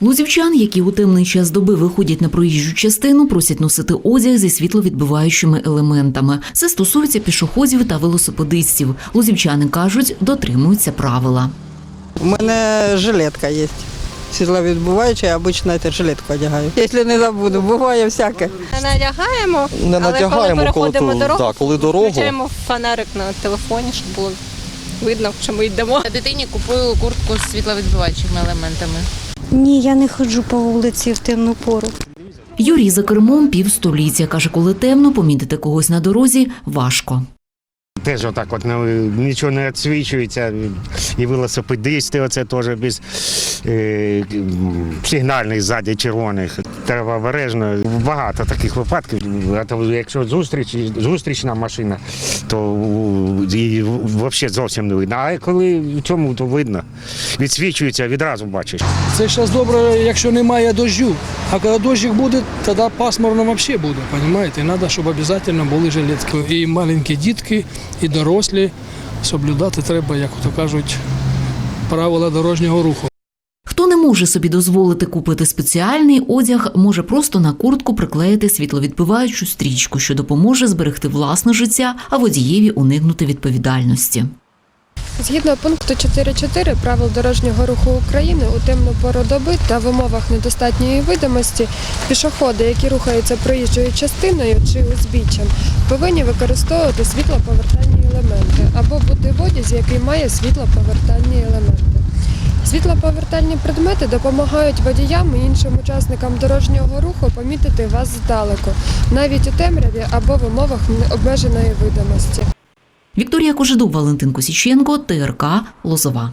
Лузівчан, які у темний час доби виходять на проїжджу частину, просять носити одяг зі світловідбиваючими елементами. Це стосується пішоходів та велосипедистів. Лузівчани кажуть, дотримуються правила. У мене жилетка є. Світловідбуваюча, я обично цю жилетку одягаю. Якщо не забуду, буває всяке. Не надягаємо, Не надягаємо, коли коли переходимо ту- дорогу, да, коли дорогу. включаємо фонарик на телефоні, щоб було видно, що ми йдемо. Дитині купую куртку з світловідбиваючими елементами. Ні, я не ходжу по вулиці в темну пору. Юрій за кермом півстоліття. Каже, коли темно, помітити когось на дорозі важко. Теж отак от ну, нічого не відсвічується. І велосипедисти, оце теж без е, сигнальних ззаді червоних. Треба обережно. Багато таких випадків. Якщо зустріч, зустрічна машина, то її взагалі зовсім не видно. А коли в цьому то видно, відсвічується, відразу бачиш. Це зараз добре, якщо немає дощу. А коли дощик буде, тоді пасмурно взагалі буде. Розумієте? Треба, щоб обов'язково були жилетки. І маленькі дітки, і дорослі. Соблюдати треба, як то кажуть, правила дорожнього руху. Хто не може собі дозволити купити спеціальний одяг, може просто на куртку приклеїти світловідбиваючу стрічку, що допоможе зберегти власне життя, а водієві уникнути відповідальності. Згідно пункту 4.4 правил дорожнього руху України у темну пору доби та в умовах недостатньої видимості пішоходи, які рухаються проїжджою частиною чи узбіччям, повинні використовувати світлоповертальні елементи або бути в одязі, який має світлоповертальні елементи. Світлоповертальні предмети допомагають водіям і іншим учасникам дорожнього руху помітити вас здалеку, навіть у темряві або в умовах обмеженої видимості. Вікторія Кожедуб, Валентин Косіченко, ТРК Лозова.